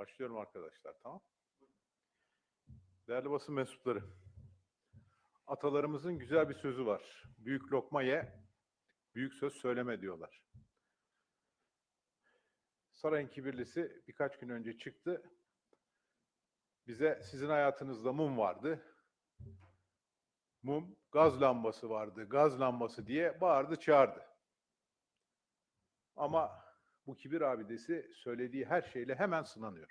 Başlıyorum arkadaşlar, tamam? Değerli basın mensupları, atalarımızın güzel bir sözü var. Büyük lokma ye, büyük söz söyleme diyorlar. Sarayın kibirlisi birkaç gün önce çıktı. Bize sizin hayatınızda mum vardı. Mum, gaz lambası vardı, gaz lambası diye bağırdı çağırdı. Ama bu kibir abidesi söylediği her şeyle hemen sınanıyor.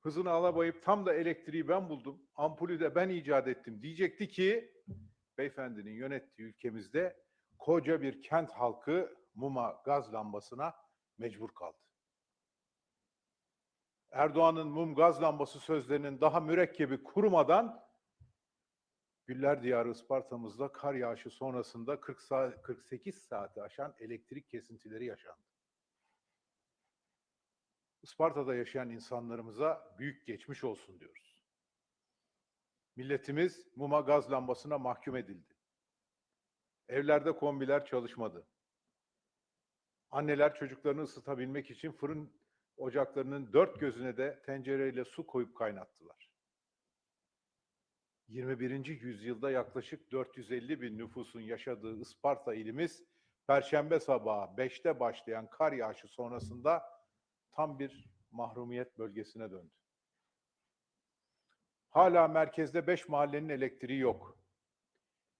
Hızını alabayıp tam da elektriği ben buldum, ampulü de ben icat ettim diyecekti ki beyefendinin yönettiği ülkemizde koca bir kent halkı muma, gaz lambasına mecbur kaldı. Erdoğan'ın mum gaz lambası sözlerinin daha mürekkebi kurumadan Güller Diyarı Isparta'mızda kar yağışı sonrasında 40 saat, 48 saati aşan elektrik kesintileri yaşandı. Isparta'da yaşayan insanlarımıza büyük geçmiş olsun diyoruz. Milletimiz muma gaz lambasına mahkum edildi. Evlerde kombiler çalışmadı. Anneler çocuklarını ısıtabilmek için fırın ocaklarının dört gözüne de tencereyle su koyup kaynattılar. 21. yüzyılda yaklaşık 450 bin nüfusun yaşadığı Isparta ilimiz, Perşembe sabahı 5'te başlayan kar yağışı sonrasında tam bir mahrumiyet bölgesine döndü. Hala merkezde 5 mahallenin elektriği yok.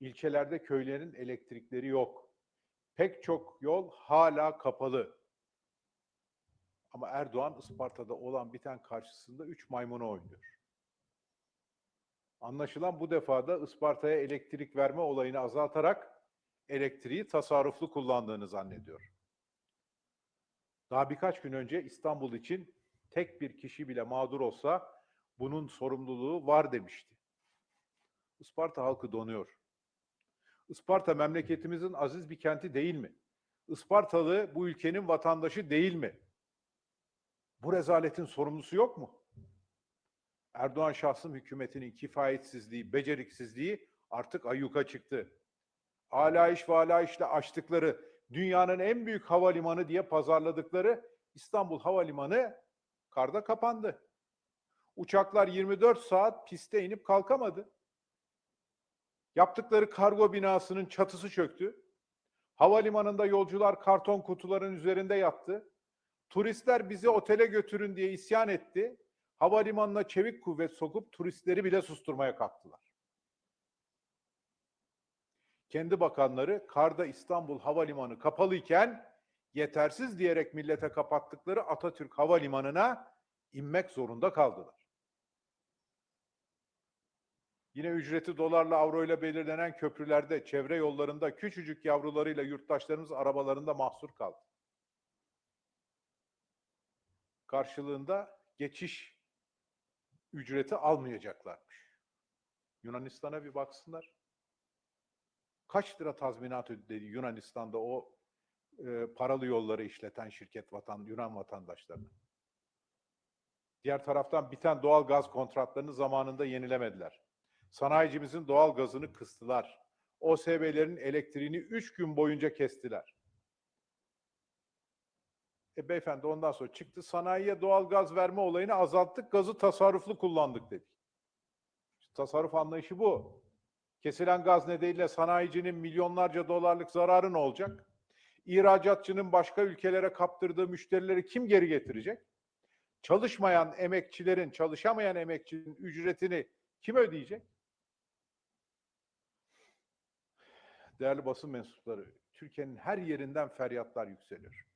İlçelerde köylerin elektrikleri yok. Pek çok yol hala kapalı. Ama Erdoğan Isparta'da olan biten karşısında 3 maymunu oynuyor. Anlaşılan bu defa da Isparta'ya elektrik verme olayını azaltarak elektriği tasarruflu kullandığını zannediyor. Daha birkaç gün önce İstanbul için tek bir kişi bile mağdur olsa bunun sorumluluğu var demişti. Isparta halkı donuyor. Isparta memleketimizin aziz bir kenti değil mi? Ispartalı bu ülkenin vatandaşı değil mi? Bu rezaletin sorumlusu yok mu? Erdoğan şahsım hükümetinin kifayetsizliği, beceriksizliği artık ayyuka çıktı. Alayiş ve alayişle açtıkları dünyanın en büyük havalimanı diye pazarladıkları İstanbul Havalimanı karda kapandı. Uçaklar 24 saat piste inip kalkamadı. Yaptıkları kargo binasının çatısı çöktü. Havalimanında yolcular karton kutuların üzerinde yattı. Turistler bizi otele götürün diye isyan etti havalimanına çevik kuvvet sokup turistleri bile susturmaya kalktılar. Kendi bakanları karda İstanbul Havalimanı kapalıyken yetersiz diyerek millete kapattıkları Atatürk Havalimanı'na inmek zorunda kaldılar. Yine ücreti dolarla avroyla belirlenen köprülerde, çevre yollarında küçücük yavrularıyla yurttaşlarımız arabalarında mahsur kaldı. Karşılığında geçiş ücreti almayacaklarmış. Yunanistan'a bir baksınlar. Kaç lira tazminat ödedi Yunanistan'da o e, paralı yolları işleten şirket vatan Yunan vatandaşlarına? Diğer taraftan biten doğal gaz kontratlarını zamanında yenilemediler. Sanayicimizin doğal gazını kıstılar. OSB'lerin elektriğini üç gün boyunca kestiler. E beyefendi ondan sonra çıktı sanayiye doğal gaz verme olayını azalttık, gazı tasarruflu kullandık dedi. İşte tasarruf anlayışı bu. Kesilen gaz nedeniyle sanayicinin milyonlarca dolarlık zararı ne olacak? İhracatçının başka ülkelere kaptırdığı müşterileri kim geri getirecek? Çalışmayan emekçilerin, çalışamayan emekçinin ücretini kim ödeyecek? Değerli basın mensupları, Türkiye'nin her yerinden feryatlar yükseliyor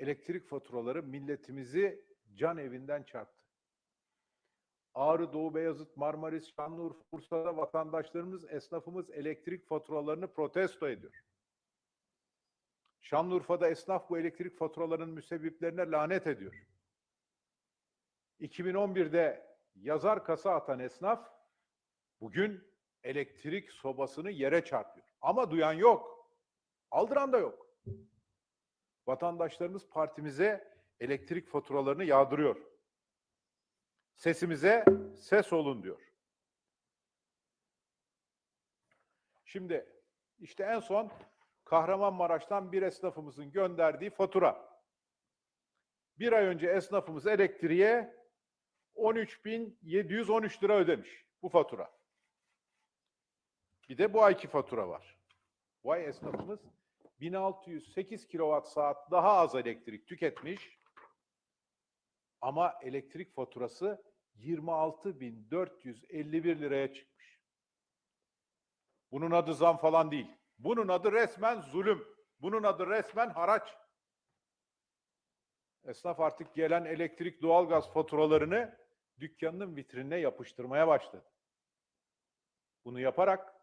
elektrik faturaları milletimizi can evinden çarptı. Ağrı, Doğu Beyazıt, Marmaris, Şanlıurfa, Bursa'da vatandaşlarımız, esnafımız elektrik faturalarını protesto ediyor. Şanlıurfa'da esnaf bu elektrik faturalarının müsebbiplerine lanet ediyor. 2011'de yazar kasa atan esnaf bugün elektrik sobasını yere çarpıyor. Ama duyan yok. Aldıran da yok vatandaşlarımız partimize elektrik faturalarını yağdırıyor. Sesimize ses olun diyor. Şimdi işte en son Kahramanmaraş'tan bir esnafımızın gönderdiği fatura. Bir ay önce esnafımız elektriğe 13.713 lira ödemiş bu fatura. Bir de bu ayki fatura var. Vay esnafımız 1608 kilowatt saat daha az elektrik tüketmiş ama elektrik faturası 26.451 liraya çıkmış. Bunun adı zam falan değil. Bunun adı resmen zulüm. Bunun adı resmen haraç. Esnaf artık gelen elektrik, doğalgaz faturalarını dükkanının vitrinine yapıştırmaya başladı. Bunu yaparak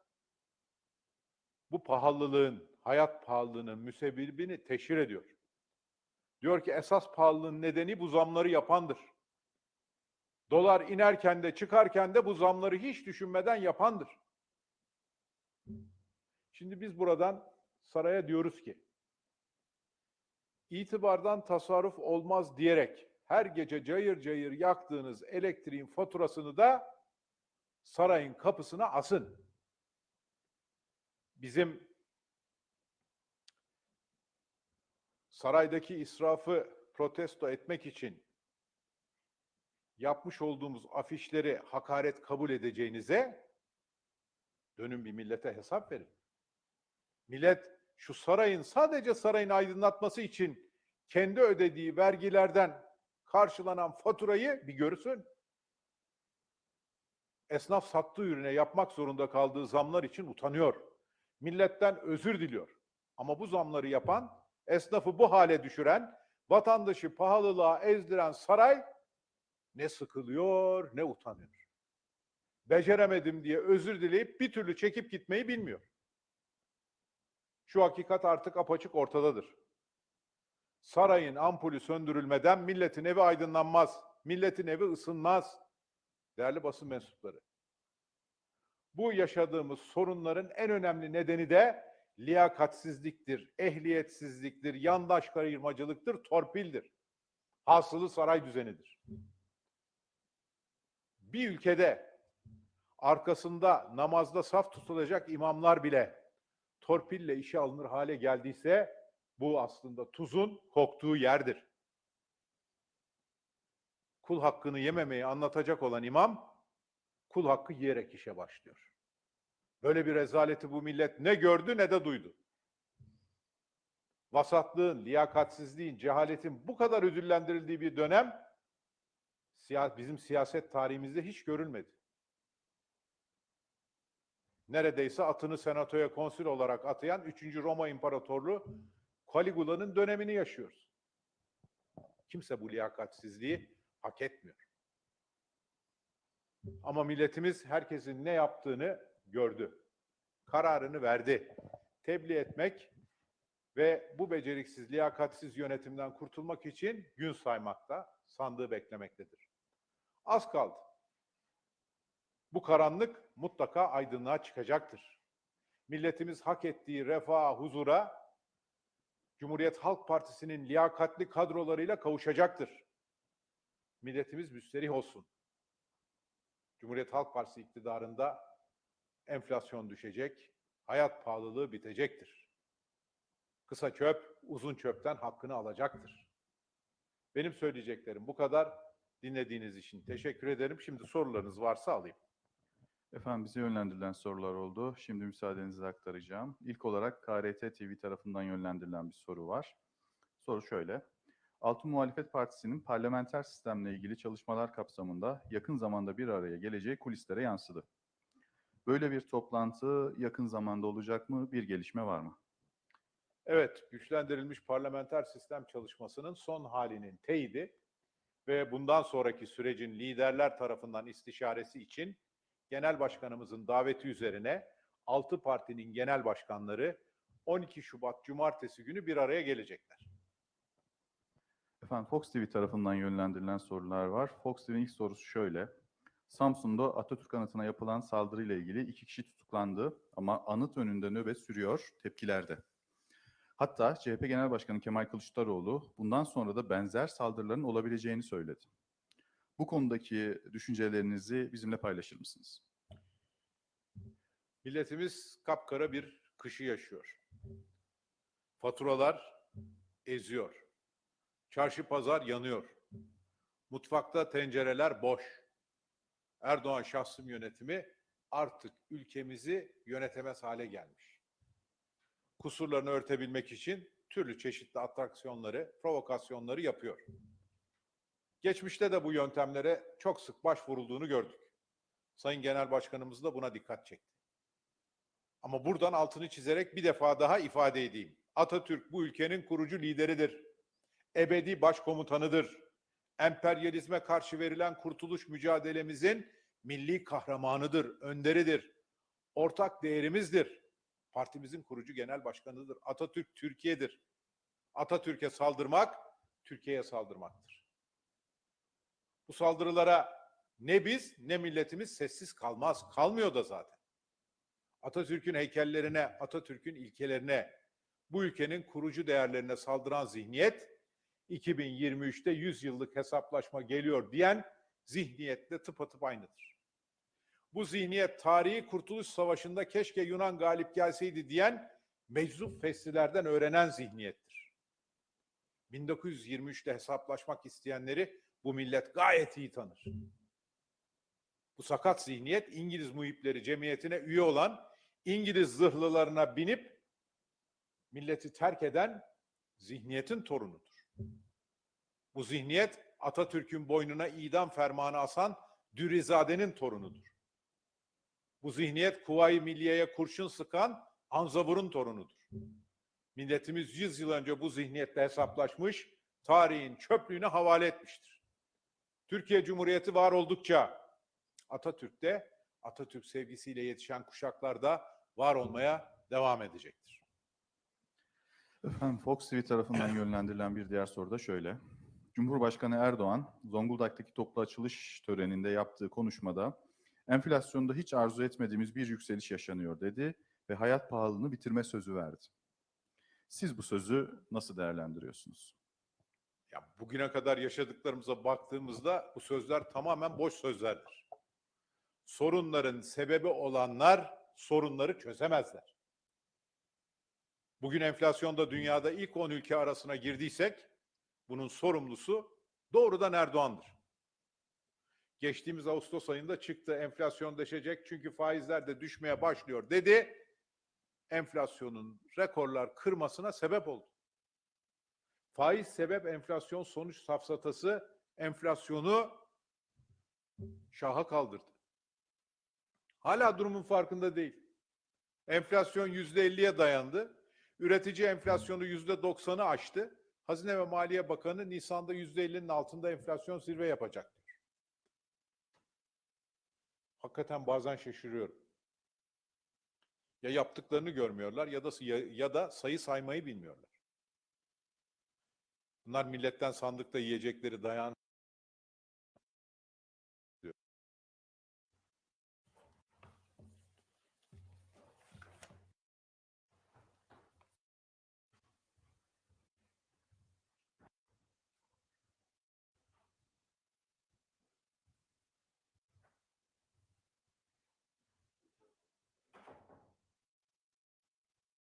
bu pahalılığın, hayat pahalılığının müsebbibini teşhir ediyor. Diyor ki esas pahalılığın nedeni bu zamları yapandır. Dolar inerken de çıkarken de bu zamları hiç düşünmeden yapandır. Şimdi biz buradan saraya diyoruz ki itibardan tasarruf olmaz diyerek her gece cayır cayır yaktığınız elektriğin faturasını da sarayın kapısına asın. Bizim saraydaki israfı protesto etmek için yapmış olduğumuz afişleri hakaret kabul edeceğinize dönün bir millete hesap verin. Millet şu sarayın sadece sarayın aydınlatması için kendi ödediği vergilerden karşılanan faturayı bir görsün. Esnaf sattığı ürüne yapmak zorunda kaldığı zamlar için utanıyor. Milletten özür diliyor. Ama bu zamları yapan, esnafı bu hale düşüren, vatandaşı pahalılığa ezdiren saray ne sıkılıyor ne utanıyor. Beceremedim diye özür dileyip bir türlü çekip gitmeyi bilmiyor. Şu hakikat artık apaçık ortadadır. Sarayın ampulü söndürülmeden milletin evi aydınlanmaz, milletin evi ısınmaz. Değerli basın mensupları. Bu yaşadığımız sorunların en önemli nedeni de liyakatsizliktir, ehliyetsizliktir, yandaş kayırmacılıktır, torpildir. Hasılı saray düzenidir. Bir ülkede arkasında namazda saf tutulacak imamlar bile torpille işe alınır hale geldiyse bu aslında tuzun koktuğu yerdir. Kul hakkını yememeyi anlatacak olan imam kul hakkı yiyerek işe başlıyor. Böyle bir rezaleti bu millet ne gördü ne de duydu. Vasatlığın, liyakatsizliğin, cehaletin bu kadar ödüllendirildiği bir dönem bizim siyaset tarihimizde hiç görülmedi. Neredeyse atını senatoya konsül olarak atayan 3. Roma İmparatorluğu Caligula'nın dönemini yaşıyoruz. Kimse bu liyakatsizliği hak etmiyor. Ama milletimiz herkesin ne yaptığını gördü. Kararını verdi. Tebliğ etmek ve bu beceriksiz, liyakatsiz yönetimden kurtulmak için gün saymakta, sandığı beklemektedir. Az kaldı. Bu karanlık mutlaka aydınlığa çıkacaktır. Milletimiz hak ettiği refaha, huzura Cumhuriyet Halk Partisi'nin liyakatli kadrolarıyla kavuşacaktır. Milletimiz müsterih olsun. Cumhuriyet Halk Partisi iktidarında enflasyon düşecek, hayat pahalılığı bitecektir. Kısa çöp, uzun çöpten hakkını alacaktır. Benim söyleyeceklerim bu kadar. Dinlediğiniz için teşekkür ederim. Şimdi sorularınız varsa alayım. Efendim bize yönlendirilen sorular oldu. Şimdi müsaadenizle aktaracağım. İlk olarak KRT TV tarafından yönlendirilen bir soru var. Soru şöyle. Altın Muhalefet Partisi'nin parlamenter sistemle ilgili çalışmalar kapsamında yakın zamanda bir araya geleceği kulislere yansıdı. Böyle bir toplantı yakın zamanda olacak mı? Bir gelişme var mı? Evet, güçlendirilmiş parlamenter sistem çalışmasının son halinin teyidi ve bundan sonraki sürecin liderler tarafından istişaresi için Genel Başkanımızın daveti üzerine 6 partinin genel başkanları 12 Şubat Cumartesi günü bir araya gelecekler. Efendim Fox TV tarafından yönlendirilen sorular var. Fox TV'nin ilk sorusu şöyle. Samsun'da Atatürk anıtına yapılan saldırıyla ilgili iki kişi tutuklandı ama anıt önünde nöbet sürüyor tepkilerde. Hatta CHP Genel Başkanı Kemal Kılıçdaroğlu bundan sonra da benzer saldırıların olabileceğini söyledi. Bu konudaki düşüncelerinizi bizimle paylaşır mısınız? Milletimiz kapkara bir kışı yaşıyor. Faturalar eziyor. Çarşı pazar yanıyor. Mutfakta tencereler boş. Erdoğan şahsım yönetimi artık ülkemizi yönetemez hale gelmiş. Kusurlarını örtebilmek için türlü çeşitli atraksiyonları, provokasyonları yapıyor. Geçmişte de bu yöntemlere çok sık başvurulduğunu gördük. Sayın Genel Başkanımız da buna dikkat çekti. Ama buradan altını çizerek bir defa daha ifade edeyim. Atatürk bu ülkenin kurucu lideridir. Ebedi başkomutanıdır. Emperyalizme karşı verilen kurtuluş mücadelemizin milli kahramanıdır, önderidir. Ortak değerimizdir. Partimizin kurucu genel başkanıdır. Atatürk Türkiye'dir. Atatürk'e saldırmak, Türkiye'ye saldırmaktır. Bu saldırılara ne biz ne milletimiz sessiz kalmaz. Kalmıyor da zaten. Atatürk'ün heykellerine, Atatürk'ün ilkelerine, bu ülkenin kurucu değerlerine saldıran zihniyet 2023'te 100 yıllık hesaplaşma geliyor diyen zihniyetle tıpatıp aynıdır. Bu zihniyet tarihi Kurtuluş Savaşı'nda keşke Yunan galip gelseydi diyen meczup feslilerden öğrenen zihniyettir. 1923'te hesaplaşmak isteyenleri bu millet gayet iyi tanır. Bu sakat zihniyet İngiliz muhipleri cemiyetine üye olan İngiliz zırhlılarına binip milleti terk eden zihniyetin torunudur. Bu zihniyet Atatürk'ün boynuna idam fermanı asan Dürrizade'nin torunudur. Bu zihniyet Kuvayi Milliye'ye kurşun sıkan Anzavur'un torunudur. Milletimiz 100 yıl önce bu zihniyetle hesaplaşmış, tarihin çöplüğüne havale etmiştir. Türkiye Cumhuriyeti var oldukça Atatürk'te, Atatürk sevgisiyle yetişen kuşaklarda var olmaya devam edecektir. Efendim Fox TV tarafından yönlendirilen bir diğer soru da şöyle. Cumhurbaşkanı Erdoğan, Zonguldak'taki toplu açılış töreninde yaptığı konuşmada enflasyonda hiç arzu etmediğimiz bir yükseliş yaşanıyor dedi ve hayat pahalılığını bitirme sözü verdi. Siz bu sözü nasıl değerlendiriyorsunuz? Ya bugüne kadar yaşadıklarımıza baktığımızda bu sözler tamamen boş sözlerdir. Sorunların sebebi olanlar sorunları çözemezler. Bugün enflasyonda dünyada ilk 10 ülke arasına girdiysek bunun sorumlusu doğrudan Erdoğan'dır. Geçtiğimiz Ağustos ayında çıktı enflasyon düşecek çünkü faizler de düşmeye başlıyor dedi. Enflasyonun rekorlar kırmasına sebep oldu. Faiz sebep enflasyon sonuç safsatası enflasyonu şaha kaldırdı. Hala durumun farkında değil. Enflasyon yüzde elliye dayandı. Üretici enflasyonu yüzde doksanı aştı. Hazine ve Maliye Bakanı Nisan'da yüzde ellinin altında enflasyon zirve yapacak. Hakikaten bazen şaşırıyorum. Ya yaptıklarını görmüyorlar ya da ya, ya da sayı saymayı bilmiyorlar. Bunlar milletten sandıkta yiyecekleri dayan